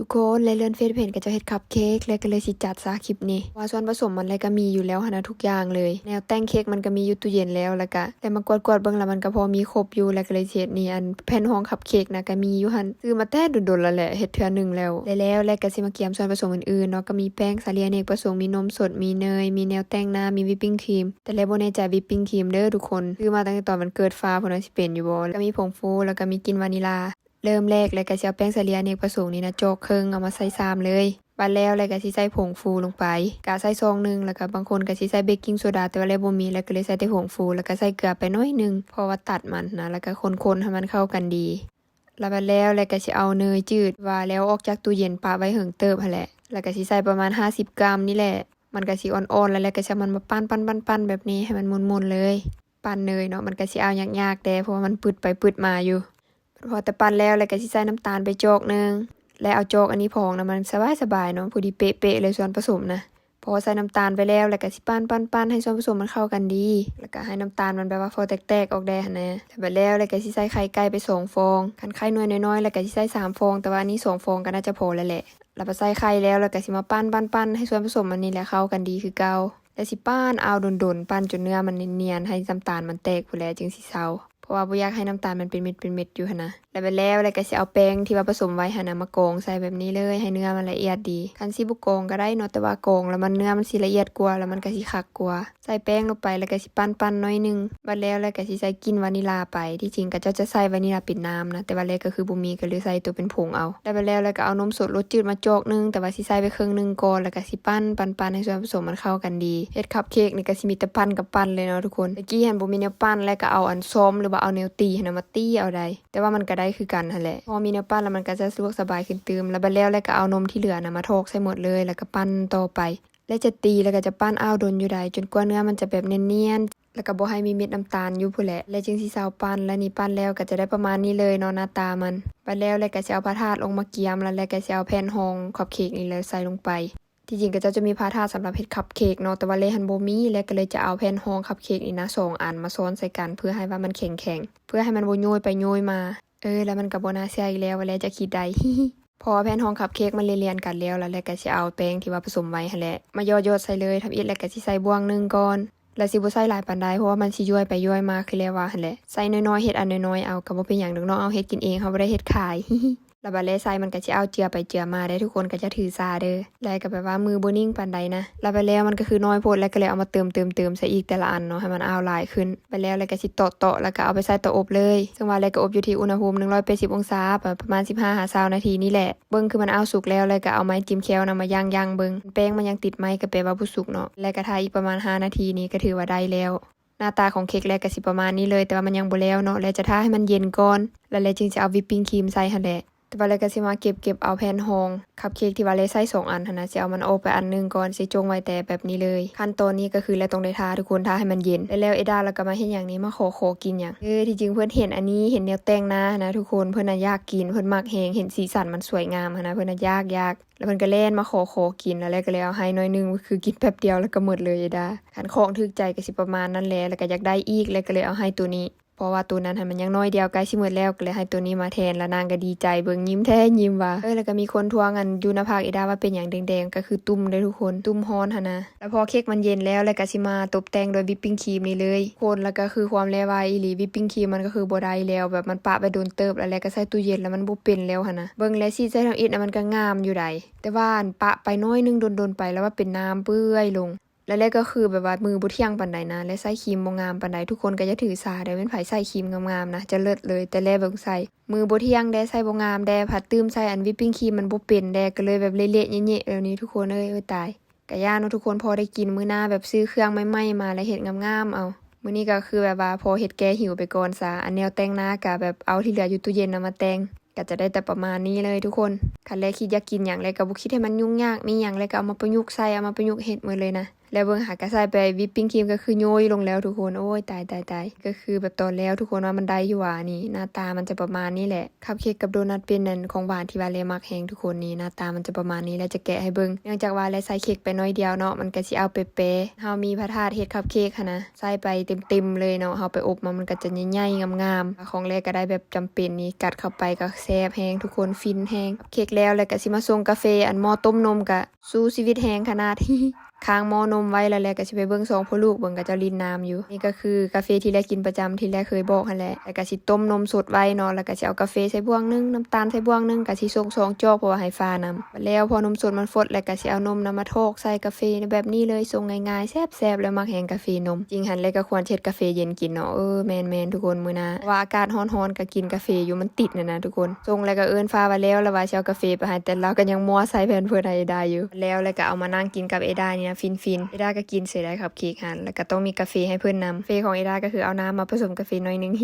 ทุกคนและเลื่อนเฟซเพจก็จะเฮ็ดคัพเค้กแล้วก็เลยสิจัดซะคลิปนี้ว่าส่วนผสมมันอะไรก็มีอยู่แล้วหนะทุกอย่างเลย แนวแต่งเค้กมันก็มีอยู่ตู้เย็นแล้วแล้วก็แต่มากวดๆเบิ่งแล้วมันก็พอมีครบอยู่แล้วก็เลยเฮ็ดนี่อันแผ่นรองคัพเค้กนะก็มีอยู่หันซื้อมาแต่ดุนๆแล้วแหละเฮ็ดเทื่อหนึงแล้วได้แล้วแล้วก็สิมาเกียมส่วนผสมอื่นๆเนาะก็มีแป้งสาลีอเนกประสงค์มีนมสดมีเนย มีแนวแต่งหน้ามีวิปปิ้งครีม แต่แล้วบ่แน่ใจวิปปิ้งครีมเด้อทุกคนซื้อมาตั้งแต่ตอนมันเกิดฟ้าพุ่นน่ะสิเป็นอยู่บ่แล้วก็มีผงฟูแล้วก็มีกลิ่นวานิลา เริ่มแรกเลยก็สิเอาแป้งสาลีอเนกประสงค์นี่นะโจกครึ่งเอามาใส่ซามเลยบัดแล้วเลยก็สิใส่ผงฟูลงไปกะใส่ซองหนึงแล้วก็บางคนก็สิใส่เบกกิ้งโซดาแต่ว่าแล้วบ่มีแล้วก็เลยใส่แต่ผงฟู แล้วก็ใส่เกลือไปน้อยหนึงเพราะว่าตัดมันนะแล้วก็คนๆให้มันเข้ากันดีแล้วบัดแล้วเลยก็สิเอาเนยจืดว่าแล้วออกจากตู้เย็นปะไว้เหิงเติบหั่นแหละแล้วก็สิใส่ประมาณ 50 กรัมนี่แหละ มันก็สิอ่อนๆแล้วแล้วก็สิเอามันมาปั้นๆๆๆแบบนี้ให้มันมนๆเลย ปั้นเนยเนาะมันก็สิเอายากๆแต่เพราะว่ามันปึดไปปึดมาอยู่ พอแต่ปั้นแล้วแล้วก็สิใส่น้ำตาลไปโจกหนึงและเอาโจกอันนี้พองนะมันสบายๆเนาะพอดีเป๊ะๆเลยส่วนผสมนะพอใส่น้ำตาลไปแล้วแล้วก็สิปั้นปั้นปั้นให้ส่วนผสมมันเข้ากันดี แล้วก็ให้น้ำตาลมันแบบว่าพอแตกๆออกได้นะแล้วไปแล้วแล้วก็สิใส่ไข่ไก่ไปสองฟองคันไข่น้อยน้อยๆแล้วก็สิใส่สามฟอง แต่ว่าอันนี้สองฟองก็น่าจะพอแล้วแหละแล้วพอใส่ไข่แล้วแล้วก็สิมาปั้นปั้นปั้นให้ส่วนผสมมันนี่แหละเข้ากันดีคือเก่าแล้วสิปั้นเอาดนๆปั้นจนเนื้อมันเนียนๆให้น้ำตาลมันแตกพู้นแล้วจึงสิเซา เพราะว่าบ่อยากให้น้ำตาลมันเป็นเม็ดเป็นเม็ดอยู่หั่นนะแล้วไปแล้วแล้วก็สิเอาแป้งที่ว่าผสมไว้หั่นนะมาโกงใส่แบบนี้เลยให้เนื้อมันละเอียดดีคันสิบ่โกงก็ได้เนาะแต่ว่าโกงแล้วมันเนื้อมันสิละเอียดกว่าแล้วมันก็สิคักกว่าใส่แป้งลงไปแล้วก็สิปั้นๆน้อยนึงบัดแล้วแล้วก็สิใส่กลิ่นวานิลาไปที่จริงก็เจ้าจะใส่วานิลาป็นน้ำนะแต่ว่าแล้วก็คือบ่มีก็เลยใส่ตัวเป็นผงเอาแล้วไปแล้วแล้วก็เอานมสดรสจืดมาโจกนึงแต่ว่าสิใส่ไปครึ่งนึงก่อนแล้วก็สิปั้นปั้นๆให้ส่วนผสมมันเข้ากันดีเฮ็ดคัพเค้กนี่ก็สิมีแต่ปั้นกับปั้นเลยเนาะทุกคนตะกี้เห็นบ่มีแนวปั้นแล้วก็เอาอันซ้อมหรือว่าเอาแนวตีนะมาตีเอาได้แต่ว่ามันก็ได้คือกันหั่นแหละพอมีแนวปั้นแล้วมันก็จะสะดวกสบายขึ้นตืมแล้วบัดแล้วแล้วก็เอานมที่เหลือนะมาโทกใส่หมดเลย แล้วก็ปั้นต่อไป และจะตีแล้วก็จะปั้นอ้าวดนอยู่ใดจนกว่าเนื้อมันจะแบบเนียนๆแล้วก็บ่ให้มีเม็ดน้ำตาลอยู่พู้นแหละ และจึงสิซาวปั้นและนี่ปั้นแล้วก็จะได้ประมาณนี้เลยเนาะหน้าตามัน ปั้นแล้วแล้วก็สิเอาพระธาตุลงมาเกียมแล้วแล้วก็สิเอาแผ่นรองขอบเค้กนี่เลยใส่ลงไป ที่จริงก็จะจะมีพาทาสำหรับเฮ็ดคัพเค้กเนาะแต่ว่าเลยหันโบมีแล้วก็เลยจะเอาแผ่นรองคัพเค้กนี่นะสองอันมาซ้อนใส่กันเพื่อให้ว่ามันแข็งๆเพื่อให้มันบ่โยยไปโยยมา เออ แล้วมันก็บ่น่าเสียอีกแล้วว่าแล้วจะคิดได้พอแผ่นรองคัพเค้กมันเรียนกันแล้วแล้วแล้วก็สิเอาแป้งที่ว่าผสมไว้หั่นแหละมายอดๆใส่เลยทำอีกแล้วก็สิใส่บ่วงหนึงก่อนแล้วสิบ่ใส่หลายปานใดเพราะว่ามันสิย้วยไปย้วยมาคือแล้วว่าหั่นแหละใส่น้อยๆเฮ็ดอันน้อยๆเอาก็บ่เป็นหยังดอกเนาะเอาเฮ็ดกินเองเฮาบ่ได้เฮ็ดขาย แล้วบัดแล้วใส่มันก็สิเอาเจือไปเจือมาได้ทุกคนก็จะถือซาเด้อแล้วก็แบบว่ามือบนิ่งปานใดนะแล้วไปแล้วมันก็คือน้อยโพดแล้วก็เลยเอามาเติมเติมเติมใส่อีกแต่ละอันเนาะให้มันเอาลายขึ้น ไปแล้วแล้วก็สิเตาะแล้วก็เอาไปใส่เตาอบเลย ซึ่งว่าแล้วก็อบอยู่ที่อุณหภูมิ180องศาประมาณ 15-20นาทีนี่แหละเบิ่งคือมันเอาสุกแล้วแล้วก็เอาไม้จิ้มแควนะมาย่างๆเบิ่งแป้งมันยังติดไม้ก็แปลว่าบ่สุกเนาะแล้วก็ทาอีกประมาณ 5 นาทีนี้ก็ถือว่าได้แล้วหน้าตาของเค้กแรกก็สิประมาณนี้เลย แต่ว่ามันยังบ่แล้วเนาะแล้วจะทาให้มันเย็นก่อน แล้วแล้วจึงจะเอาวิปปิ้งครีมใส่หั่นแหละ แต่ว่าแล้วก็สิมาเก็บเก็บเอาแผ่นรองคัพเค้กที่ว่าเลยใส่สองอันนะสิเอามันโอไปอันหนึงก่อนสิจงไว้แต่แบบนี้เลย ขั้นตอนนี้ก็คือแล้วต้องได้ทาทุกคนทาให้มันเย็นแล้วแล้วเอดาแล้วก็มาเฮ็ดหยังนี้มาขอขอกินหยังเออที่จริงเพิ่อนเห็นอันนี้เห็นแนวแต่งน้านะทุกคนเพิ่นน่ะอยากกินเพิ่อนมักแฮงเห็นสีสันมันสวยงามนะเพิ่นน่ะอยากยากแล้วเพิ่อนก็เล่นมาขอขอกินแล้วแล้วก็เลยเอาให้น้อยนึงคือกินแป๊บเดียวแล้วก็หมดเลยเอดาคันของถึกใจก็สิประมาณนั้นแหละแล้วก็อยากได้อีกแล้วก็เลยเอาให้ตัวนี้ เพราะว่าตัวนั้นหันมันยังน้อยเดียวใกล้สิหมดแล้วก็เลยให้ตัวนี้มาแทนแล้วนางก็ดีใจเบิ่งยิ้มแท้ยิ้มว่าเออแล้วก็มีคนทวงอันยูน้าผากอีดาว่าเป็นอย่างแดงๆ ก็คือตุ่มเลยทุกคนตุ่มฮ้อนหั่นนะแล้วพอเค้กมันเย็นแล้วแล้วก็สิมาตกแต่งโดยวิปปิ้งครีมนี่เลย คนแล้วก็คือความเลวายอีหลีวิปปิ้งครีมมันก็คือบ่ได้แล้ว แบบมันปะไปโดนเติบแล้วแล้วก็ใส่ตู้เย็นแล้วมันบ่เป็นแล้วหั่นะเบิ่งแล้วสิใส่ทำอิฐน่ะมันก็งามอยู่ใดแต่ว่าปะไปน้อยนึงโดนๆไปแล้วว่าเป็นน้ำเปื้อยลง แล้วแรกก็คือแบบว่ามือบุเที่ยงปันใดนะและใส่ครีมบงามปันใดทุกคนก็จะถือสาได้เป็นไผใส่ครีมงามๆนะจะเลิศเลยแต่แรกแบบใส่มือบุเที่ยงได้ใส่บงามแดผัดตื้มใส่อันวิปปิ้งครีมมันบ่เป็นแดก็เลยแบบเละๆเละๆแบบนี้ทุกคนเอ้ยเอ้ยตายกะย่าเนาะทุกคนพอได้กินมื้อหน้าแบบซื้อเครื่องใหม่ๆมาแล้วเฮ็ดงามๆเอามื้อนี้ก็คือแบบว่าพอเฮ็ดแก้หิวไปก่อนซะอันแนวแต่งหน้าก็แบบเอาที่เหลืออยู่ตู้เย็นนำมาแต่งก็จะได้แต่ประมาณนี้เลยทุกคนคันแรกคิดอยากกินอย่างไรก็บ่คิดให้มันยุ่งยากมีอย่างไรก็เอามาประยุกต์ใส่เอามาประยุกต์เฮ็ดหมดเลยนะ แล้วเบิ่งหากระใส่ไปวิปปิ้งครีมก็คือโยยลงแล้วทุกคนโอ้ยตายตายตายก็คือแบบตอนแล้วทุกคนว่ามันได้อยู่ว่านี่หน้าตามันจะประมาณนี้แหละคัพเค้กกับโดนัทเป็นนั่นของหวานที่วาเลมักแฮงทุกคนนี่หน้าตามันจะประมาณนี้แล้วจะแกะให้เบิ่งเนื่องจากว่าเลใส่เค้กไปน้อยเดียวเนาะมันก็สิเอาเป๊ะๆเฮามีพระธาตุเฮ็ดคัพเค้กนนะใส่ไปเต็มๆเลยเนาะเฮาไปอบมามันก็จะใหญ่ๆงามๆของแรกก็ได้แบบจำเป็นนี่กัดเข้าไปก็แซ่บแฮงทุกคนฟินแฮงเค้กแล้วแล้วก็สิมาส่งกาแฟอันหม้อต้มนมก็สู้ชีวิตแฮงขนาด ค้างหม้อนมไว้แล้วแหละก็สิไปเบิ่งสองพ่อลูกเบิ่งก็จะลินน้ำอยู่ นี่ก็คือกาแฟที่แรกกินประจำที่แรกเคยบอกหั่นแหละแล้วก็สิต้มนมสดไว้เนาะแล้วก็สิเอากาแฟใส่บ่วงหนึงน้ำตาลใส่บ่วงหนึงก็สิส่งสองจอกเพราะว่าให้ฟ้านำแล้วพอนมสดมันฟดแล้วก็สิเอานมนำมาโทกใส่กาแฟแบบนี้เลยส่งง่ายๆแซ่บๆแล้วมักแหงกาแฟนม จริงหันเลยก็ควรเช็ดกาแฟเย็นกินเนาะเออแมนๆทุกคนมื้อนะว่าอากาศร้อนๆก็กินกาแฟอยู่มันติดน่ะนะทุกคนส่งแล้วก็เอิ้นฟ้าว่าแล้วแล้วว่าสิเอากาแฟไปให้แต่เราก็ยังมัวใส่แผ่นเพื่อนให้เอดาอยู่ แล้วแล้วก็เอามานั่งกินกับเอดานี่นฟินๆเอดาก็กินเสร็จได้ครับเค้กหันแล้วก็ต้องมีกาแฟให้เพื่อนนำกาแฟของเอดาก็คือเอาน้ำมาผสมกาแฟหน่อยนึง